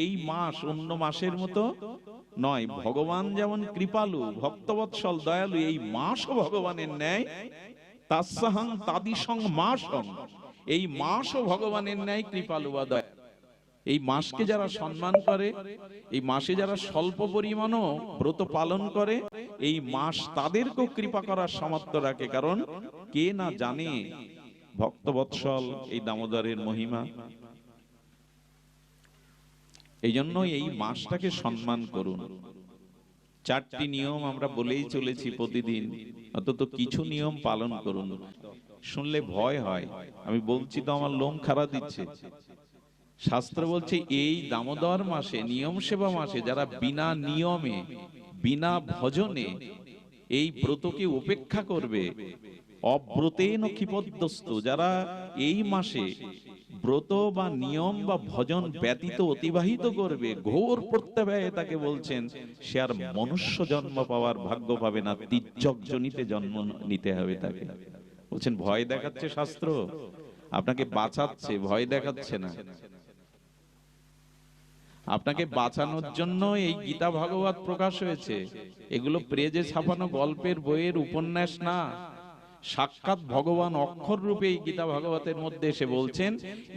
এই মাস অন্য মাসের মতো নয়। ভগবান যেমন কৃপালু, ভক্তবৎসল, দয়ালু, এই মাসও ভগবানের ন্যায়। তাৎসাহাং তাদিসং মাসং, এই মাসও ভগবানের ন্যায় কৃপালু বা দয়া। এই মাসকে যারা সম্মান করে, এই মাসে যারা স্বল্প পরিমাণও ব্রত পালন করে, এই মাস তাদেরকেও কৃপা করার সামর্থ্য রাখে। কারণ কে না জানে, ভক্তবৎসল, এই দামোদরের মহিমা। এই জন্য এই মাসটাকে সম্মান করুন। চারটি নিয়ম আমরা বলেই চলেছি প্রতিদিন। অন্তত কিছু নিয়ম পালন করুন। শুনলে ভয় হয়। আমি বলছি তো আমার লোম খারাপ দিচ্ছে। শাস্ত্র বলছে এই দামোদর মাসে নিয়ম সেবা মাসে যারা বিনা নিয়মে বিনা ভজনে এই ব্রতকে উপেক্ষা করবে। অব্রতেন ক্ষিপদ্যস্ত যারা এই মাসে ব্রত বা নিয়ম বা ভজন ব্যতীত অতিবাহিত করবে, ঘোর প্রত্যাবয়ে তাকে বলছেন, সে আর মনুষ্য জন্ম পাওয়ার ভাগ্য পাবে না, তির্যক জনিতে জন্ম নিতে হবে তাকে। বলছেন, ভয় দেখাচ্ছে শাস্ত্র? আপনাকে বাঁচাচ্ছে, ভয় দেখাচ্ছে না। আপনাকে বাঁচানোর জন্য এই গীতা ভাগবত প্রকাশ হয়েছে। এগুলো প্রেজে ছাপানো গল্পের বইয়ের উপন্যাস না। সাক্ষাৎ ভগবান অক্ষর রূপে এই গীতা ভাগবতের মধ্যে এসে বলছেন,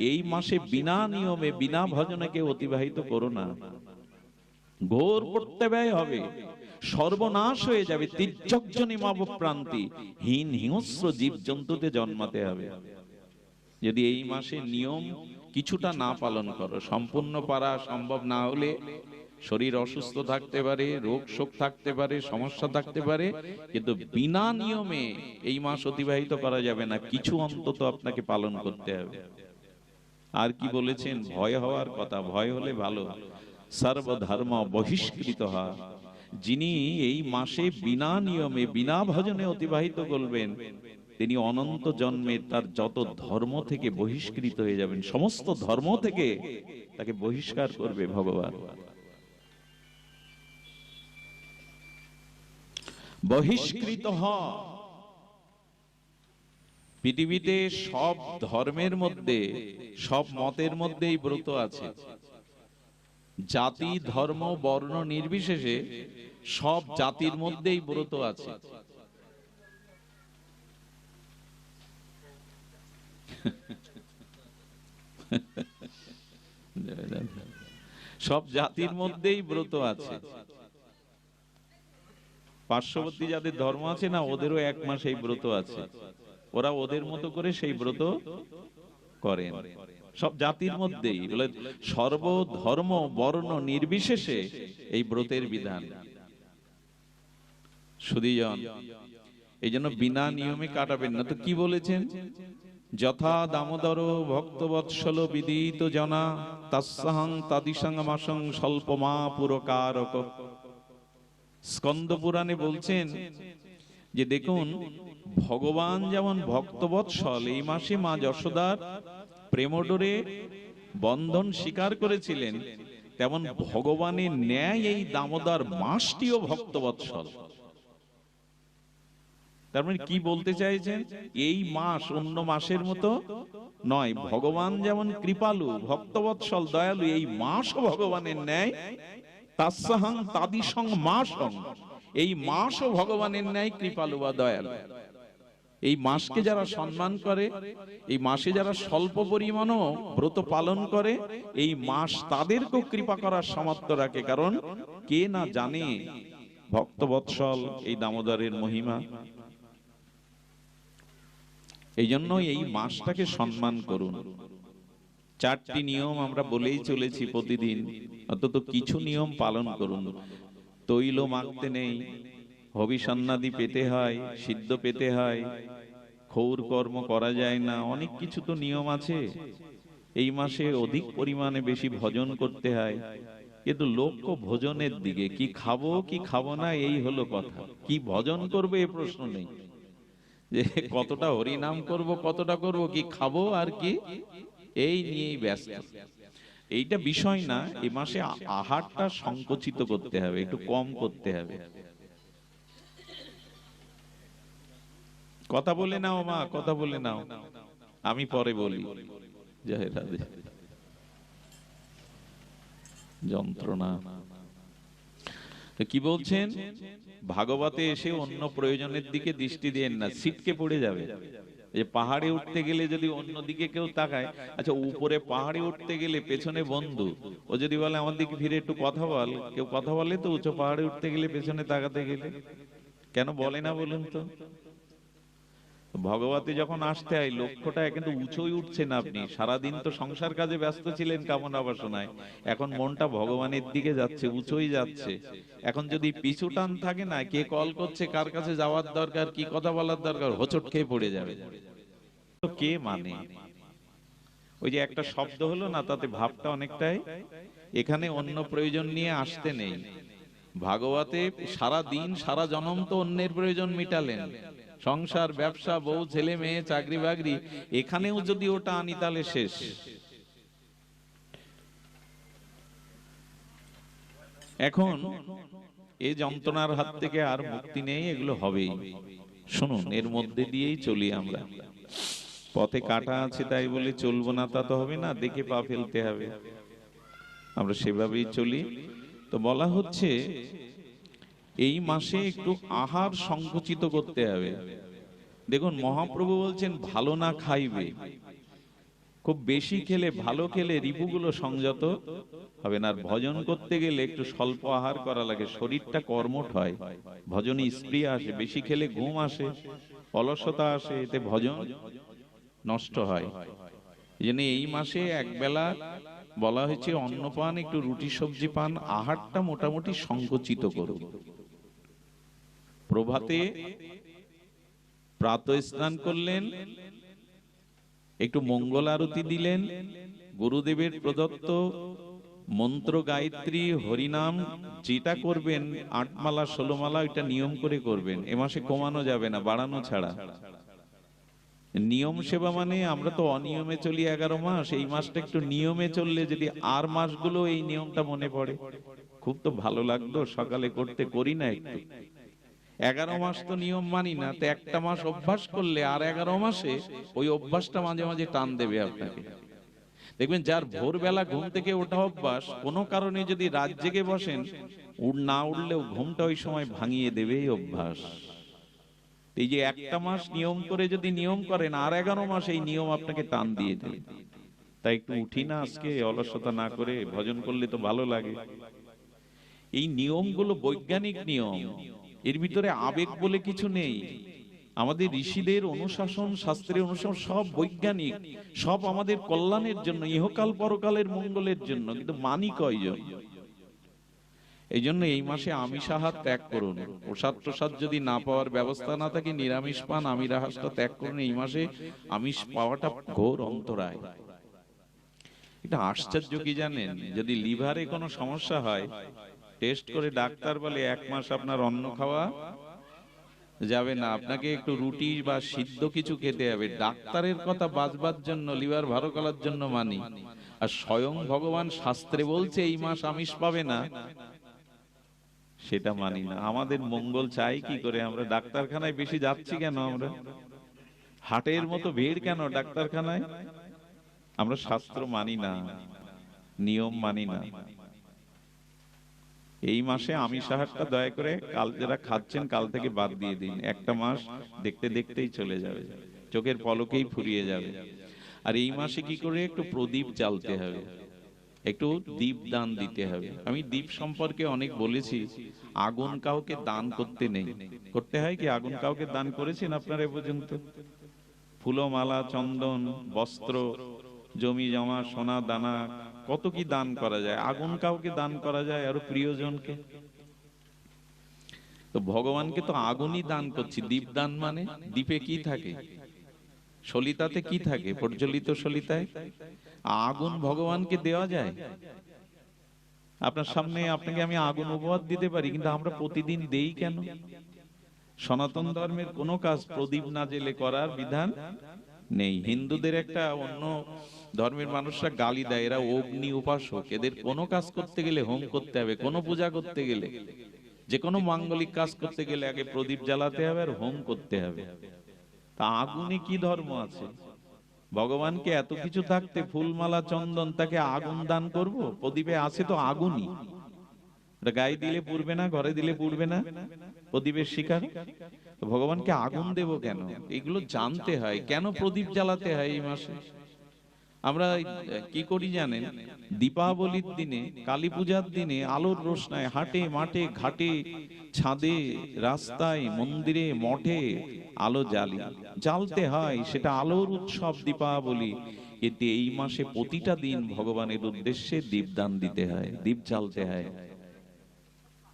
এই মাসে বিনা নিয়মে, বিনা ভজনকে অতিবাহিত করো না। ঘোর করতে ব্যয় হবে। সর্বনাশ হয়ে যাবে তির্যকজনিমাব প্রান্তি হীন হিংস্র জীব জন্তুতে জন্মাতে হবে। যদি এই মাসে নিয়ম কিছুটা না পালন করো, সম্পূর্ণ পারা সম্ভব না হলে শরীর অসুস্থ থাকতে পারে, রোগ শোক থাকতে পারে, সমস্যা থাকতে পারে, কিন্তু বিনা নিয়মে এই মাস অতিবাহিত করা যাবে না। কিছু অন্তত আপনাকে পালন করতে হবে। আর কি বলেছেন? ভয় হওয়ার কথা, ভয় হলে ভালো। সর্বধর্ম বহিষ্কৃত হওয়া যিনি এই মাসে বিনা নিয়মে, বিনা ভজনে অতিবাহিত করবেন, তিনি অনন্ত জন্মে তার যত ধর্ম থেকে বহিষ্কৃত হয়ে যাবেন, সমস্ত ধর্ম থেকে তাকে বহিষ্কার করবে ভগবান। বহিষ্কৃত হ। পৃথিবীতে সব ধর্মের মধ্যে, সব মতের মধ্যেই ব্রত আছে। জাতি, ধর্ম, বর্ণ নির্বিশেষে সব জাতির মধ্যেই ব্রত আছে। সব জাতির মধ্যেই ব্রত আছে। পার্শ্ববর্তী যাদের ধর্ম আছে না, ওদেরও এক মাস এই ব্রত আছে। ওরা ওদের মতো করে সেই ব্রত করেন। সব জাতির মধ্যেই, বলে সর্ব ধর্ম বর্ণ নির্বিশেষে এই ব্রতের বিধান। সুদীজন এই জন্য বিনা নিয়মে কাটাবেন না। তো কি বলেছেন? যথা দামোদর ভক্তবৎসল বিদিত জনা তাসাহং তাদিসং মাসং স্বল্প মা পুরকারক স্কন্দ পুরাণে বলছেন যে দেখুন, ভগবান যেমন ভক্তবৎসল এই মাসে মা যশোদার প্রেমডোরে বন্ধন স্বীকার করেছিলেন, তেমন ভগবানের ন্যায় এই দামোদর মাসটিও ভক্তবৎসল। তার মানে কি বলতে চাইছেন? এই মাস অন্য মাসের মতো নয়, ভগবান যেমন কৃপালু, ভক্তবৎসল, দয়ালু, এই মাসও ভগবানের ন্যায় তাৎসাহাং তাদিসং মাসং। এই মাসও ভগবানের ন্যায় কৃপালু বা দয়ালু। এই মাসকে যারা সম্মান করে, এই মাসে যারা স্বল্প পরিমাণও ব্রত পালন করে, এই মাস তাদেরকেও কৃপা করার সামর্থ্য রাখে। কারণ কে না জানে ভক্তবৎসল এই দামোদরের মহিমা। এই জন্য এই মাসটাকে সম্মান করুন। চারটি নিয়ম আমরা বলেই চলেছি প্রতিদিন, অন্তত কিছু নিয়ম পালন করুন। তৈল মাখতে নেই হবিসন্নাদি পেতে হয়, সিদ্ধ পেতে হয়, খৌর কর্ম করা যায় না, অনেক কিছু তো নিয়ম আছে। এই মাসে অধিক পরিমাণে বেশি ভজন করতে হয়, কিন্তু লক্ষ্য ভোজনের দিকে, কি খাব কি খাব না, এই হলো কথা। কি ভজন করবে, এ প্রশ্ন নেই। যে কতটা হরিনাম করব, কতটা করব, কি খাব আর কি? এই নিয়েই ব্যস্ত। এইটা বিষয় না, এ মাসে আহারটা সংকুচিত করতে হবে, একটু কম করতে হবে। কথা বলে নাও মা, কথা বলে নাও। আমি পরে বলি। যন্ত্রণা। কি বলছেন? ভাগবতে এসে অন্য প্রয়োজনের দিকে দৃষ্টি দেন না সিটকে পড়ে যাবে। যে পাহাড়ে উঠতে গেলে যদি অন্যদিকে কেউ তাকায় আচ্ছা উপরে পাহাড়ে উঠতে গেলে পেছনে বন্ধু, ও যদি বলে, আমার দিকে ফিরে একটু কথা বল, কেউ কথা বলে তো উঁচু পাহাড়ে উঠতে গেলে পেছনে তাকাতে গেলে? কেন বলে না বলুন তো? ভগবতী যখন আসতে হয় লক্ষ্যটা কিন্তু উঁচুই উঠছেন আপনি। সারাদিন তো সংসার কাজে ব্যস্ত ছিলেন কামনা বাসনায়। এখন মনটা ভগবানের দিকে যাচ্ছে, উঁচুই যাচ্ছে। এখন যদি পিছু টান থাকে না, কে কল করছে, কার কাছে যাওয়ার দরকার, কি কথা বলার দরকার, হোচট খেয়ে পড়ে যাবে। তো কে মানে? ওই যে একটা শব্দ হলো না, তাতে ভাবটা অনেকটাই। এখানে অন্য প্রয়োজন নিয়ে আসতে নেই। ভাগবতে সারা দিন, সারা জনম তো অন্যের প্রয়োজন মিটালেন। সংসার, ব্যবসা, বউ, ছেলে, মেয়ে, চাকরি, বাকরি, এখানেও যদি ওটা আনি, তাহলে শেষ। এখন এই যন্ত্রণার হাত থেকে আর মুক্তি নেই, এগুলো হবেই। শুনুন, এর মধ্যে দিয়েই চলি আমরা। পথে কাটা আছে তাই বলে চলবো না, তা তো হবে না, দেখে পা ফেলতে হবে। আমরা সেভাবেই চলি। তো বলা হচ্ছে এই মাসে একটু আহার সংকুচিত করতে হবে। দেখুন, মহাপ্রভু বলছেন, ভালো না খাইবে। খুব বেশি খেলে, ভালো খেলে রিপুগুলো সংযত হবে না। আর ভজন করতে গেলে একটু স্বল্প আহার করা লাগে। শরীরটা কর্মঠ হয়, ভজনে স্ত্রী আসে, বেশি খেলে ঘুম আসে, অলসতা আসে, এতে ভজন নষ্ট হয়। এই জন্য এই মাসে একবেলা বলা হয়েছে অন্নপান একটু রুটি সবজি পান, আহারটা মোটামুটি সংকুচিত করুন। প্রভাতে প্রাত স্নান করলেন, একটু মঙ্গল আরতি দিলেন, গুরুদেবের প্রদত্ত মন্ত্র গায়ত্রী হরিনাম যেটা করবেন আটমালা ষোলোমালা ওইটা নিয়ম করে করবেন। এ মাসে কমানো যাবে না, বাড়ানো ছাড়া। নিয়ম সেবা মানে আমরা তো অনিয়মে চলি এগারো মাস, এই মাসটা একটু নিয়মে চললে যদি আর মাসগুলো এই নিয়মটা মনে পড়ে। খুব তো ভালো লাগতো, সকালে করতে করি না একটু। এগারো মাস তো নিয়ম মানি না তো একটা মাস অভ্যাস করলে আর এগারো মাসে ওই অভ্যাসটা মাঝে মাঝে টান দেবে আপনাকে। দেখবেন যার ভোরবেলা ঘুম থেকে ওঠা অভ্যাস কোনো কারণে যদি রাত জেগে বসেন উঠ না উঠলেও ঘুমটা ওই সময় ভাঙিয়ে দেবে এই অভ্যাস। এই যে একটা মাস নিয়ম করে যদি নিয়ম করেন আর এগারো মাস এই নিয়ম আপনাকে টান দিয়ে দেবে। তাই একটু উঠি না আজকে অলসতা না করে ভজন করলে তো ভালো লাগে। এই নিয়মগুলো বৈজ্ঞানিক নিয়ম এর ভিতরে আবেগ বলে কিছু নেই। আমাদের ঋষিদের অনুশাসন, শাস্ত্রের অনুশাসন সব বৈজ্ঞানিক, সব আমাদের কল্যাণের জন্য, ইহকাল পরকালের মঙ্গলের জন্য। কিন্তু মানি কয়জন? এই জন্য এই মাসে আমিষ আহার ত্যাগ করুন। প্রসাদ প্রসাদ যদি না পাওয়ার ব্যবস্থা না থাকে, নিরামিষ পান আমির আহারটা ত্যাগ করুন। এই মাসে আমিষ পাওয়াটা ঘোর অন্তরায়। এটা আশ্চর্য কি জানেন? যদি লিভারে কোনো সমস্যা হয় টেস্ট করে ডাক্তার বলে এক মাস আপনার অন্ন খাওয়া যাবে না। আপনাকে একটু রুটি বা সিদ্ধ কিছু খেতে হবে। ডাক্তারের কথা বাজবার জন্য, লিভার ভালো করার জন্য মানি। আর স্বয়ং ভগবান শাস্ত্রে বলছে, এই মাস আমিষ পাবে না। সেটা মানি না। আমাদের মঙ্গল চাই কি করে? আমরা ডাক্তারখানায় বেশি যাচ্ছি কেন আমরা? হাটের মতো ভিড় কেন ডাক্তারখানায়? আমরা শাস্ত্র মানি না, নিয়ম মানি না। এই মাসে আমি সাহারটা দয়া করে কাল যারা খাচ্ছেন, কাল থেকে বাদ দিয়ে দিন। একটা মাস দেখতে দেখতেই চলে যাবে। চোখের পলকেই ফুরিয়ে যাবে। আর এই মাসে কি করে একটু প্রদীপ জ্বালতে হবে। একটু দীপ দান দিতে হবে। আমি দীপ সম্পর্কে অনেক বলেছি। আগুন কাউকে দান করতে নেই। করতে হয় কি? আগুন কাউকে দান করেছেন আপনারা এ পর্যন্ত? ফুলমালা, চন্দন, বস্ত্র, জমি জমা, সোনা দানা কত কি দান করা যায়? আগুন কাউকে দান করা যায়? আরও প্রিয়জনকে? তো ভগবানকে তো আগুনই দান করছি। দীপ দান মানে? দীপে কি থাকে? সলিতাতে কি থাকে? প্রজ্বলিত সলিতায়? আগুন ভগবানকে দেওয়া যায়? আপনার সামনে আপনাকে আমি আগুন উপহার দিতে পারি, কিন্তু আমরা প্রতিদিন দেই কেন? সনাতন ধর্মের কোনো কাজ প্রদীপ না জেলে করার বিধান নেই। হিন্দুদের একটা অন্য ধর্মের মানুষরা গালি দেয়, এরা অগ্নি উপাসক। এদের কোনো কাজ করতে গেলে হোম করতে হবে, কোনো পূজা করতে গেলে। যে কোনো মাঙ্গলিক কাজ করতে গেলে আগে প্রদীপ জ্বালাতে হবে আর হোম করতে হবে। তা আগুনে কি ধর্ম আছে? ভগবানকে এত কিছু থাকতে ফুলমালা, চন্দন, তাকে আগুন দান করব? প্রদীপে আছে তো আগুনই। গায়ে দিলে পুড়বে না, ঘরে দিলে পুড়বে না, প্রদীপের শিকার। ভগবানকে আগুন দেব কেন? এগুলো জানতে হয়। কেন প্রদীপ জ্বালাতে হয় এই মাসে? আমরা কি করি জানেন? দীপাবলির দিনে কালী পূজার দিনে আলোর রোশনায় হাটে মাঠে ঘাটে ছাদে রাস্তায় মন্দিরে মঠে আলো জ্বালি। জ্বালতে হয় সেটা আলোর উৎসব দীপাবলি। এতে এই মাসে প্রতিটা দিন ভগবানের উদ্দেশ্যে দীপদান দিতে হয় দীপ জ্বালতে হয়।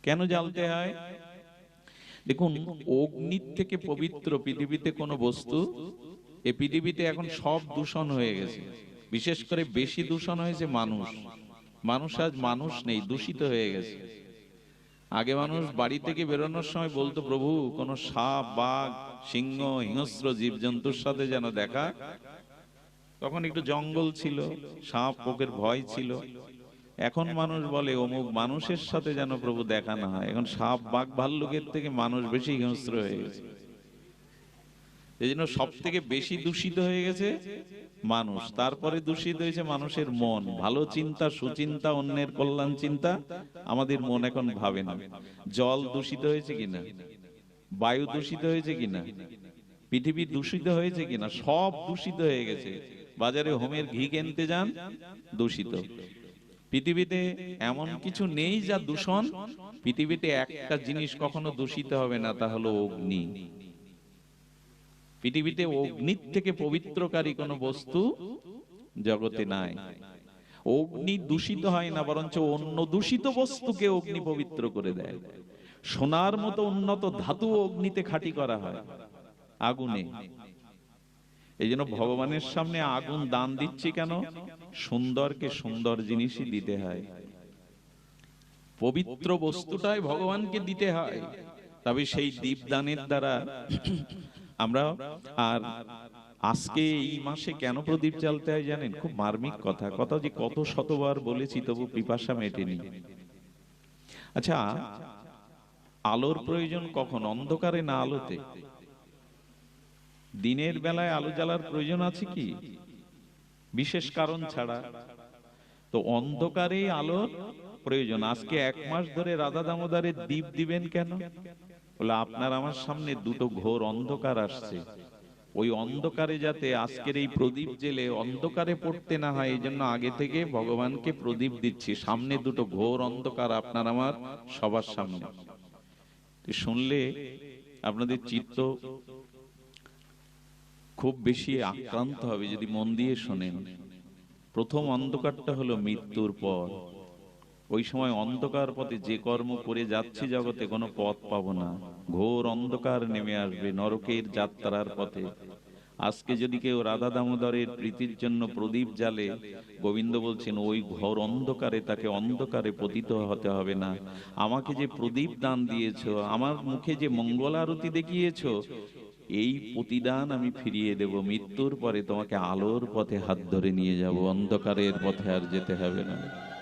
কেন জ্বালতে হয়? দেখুন অগ্নির থেকে পবিত্র পৃথিবীতে কোনো বস্তু এ পৃথিবীতে এখন সব দূষণ হয়ে গেছে। বিশেষ করে বেশি দূষণ হয়েছে মানুষ। মানুষ আজ মানুষ নেই, দূষিত হয়ে গেছে। আগে মানুষ বাড়ি থেকে বেরোনোর সময় বলতো, প্রভু, কোন সাপ, বাঘ, সিংহ, হিংস্র জীবজন্তুর সাথে যেন দেখা। তখন একটু জঙ্গল ছিল, সাপ পোকের ভয় ছিল। এখন মানুষ বলে, অমুক মানুষের সাথে যেন প্রভু দেখা না হয়। এখন সাপ, বাঘ, ভাল্লুকের থেকে মানুষ বেশি হিংস্র হয়ে গেছে। এই জন্য সব থেকে বেশি দূষিত হয়ে গেছে মানুষ। তারপরে দূষিত হয়েছে মানুষের মন। ভালো চিন্তা, সুচিন্তা, অন্যের কল্যাণ চিন্তা আমাদের মন এখন ভাবে না। জল দূষিত হয়েছে কিনা? বায়ু দূষিত হয়েছে কিনা? পৃথিবী দূষিত হয়েছে কিনা? সব দূষিত হয়ে গেছে। বাজারে হোমের ঘি কিনতে যান, দূষিত। পৃথিবীতে এমন কিছু নেই যা দূষণ। পৃথিবীতে একটা জিনিস কখনো দূষিত হবে না, তা হলো অগ্নি। পৃথিবীতে অগ্নির থেকে পবিত্রকারী কোনো বস্তু জগতে নাই। অগ্নি দূষিত হয় না বরঞ্চ অন্য দূষিত বস্তুকে অগ্নি পবিত্র করে দেয়। সোনার মতো উন্নত ধাতু অগ্নিতে খাঁটি করা হয়। আগুনে। এই জন্য ভগবানের সামনে আগুন দান দিচ্ছি কেন? সুন্দরকে সুন্দর জিনিসই দিতে হয়। পবিত্র বস্তুটাই ভগবানকে দিতে হয়। তবে সেই দীপদানের দ্বারা আমরা আর আজকে এই মাসে কেন প্রদীপ জ্বালতে হয় জানেন? খুব মার্মিক কথা। কথা যে কত শতবার বলেছি, তবু পিপাসা মেটেনি। আচ্ছা আলোর প্রয়োজন কখন? অন্ধকারে না আলোতে? দিনের বেলায় আলো জ্বালার প্রয়োজন আছে কি? বিশেষ কারণ ছাড়া। তো অন্ধকারে আলোর প্রয়োজন। আজকে এক মাস ধরে রাধা দামোদারের দ্বীপ দিবেন কেন? বলে, আপনার আমার সামনে দুটো ঘোর অন্ধকার আসছে। ওই অন্ধকারে যাতে আজকের এই প্রদীপ জেলে অন্ধকারে পড়তে না হয় এই জন্য আগে থেকে ভগবানকে প্রদীপ দিচ্ছি। সামনে দুটো ঘোর অন্ধকার আপনার আমার সবার সামনে। শুনলে আপনাদের চিত্ত খুব বেশি আক্রান্ত হবে যদি মন দিয়ে শোনেন। প্রথম অন্ধকারটা হলো মৃত্যুর পর। ওই সময় অন্ধকার পথে যে কর্ম করে যাচ্ছি জগতে কোনো পথ পাবো না। ঘোর অন্ধকার নেমে আসবে নরকের যাত্রার পথে। আজকে যদি কেউ রাধা দামোদরের প্রীতির জন্য প্রদীপ জ্বালে, গোবিন্দ বলছেন, ওই ঘোর অন্ধকারে তাকে অন্ধকারে পতিত হতে হবে না। আমাকে যে প্রদীপ দান দিয়েছ, আমার মুখে যে মঙ্গল আরতি দেখিয়েছো, এই প্রতিদান আমি ফিরিয়ে দেব। মৃত্যুর পরে তোমাকে আলোর পথে হাত ধরে নিয়ে যাব। অন্ধকারের পথে আর যেতে হবে না।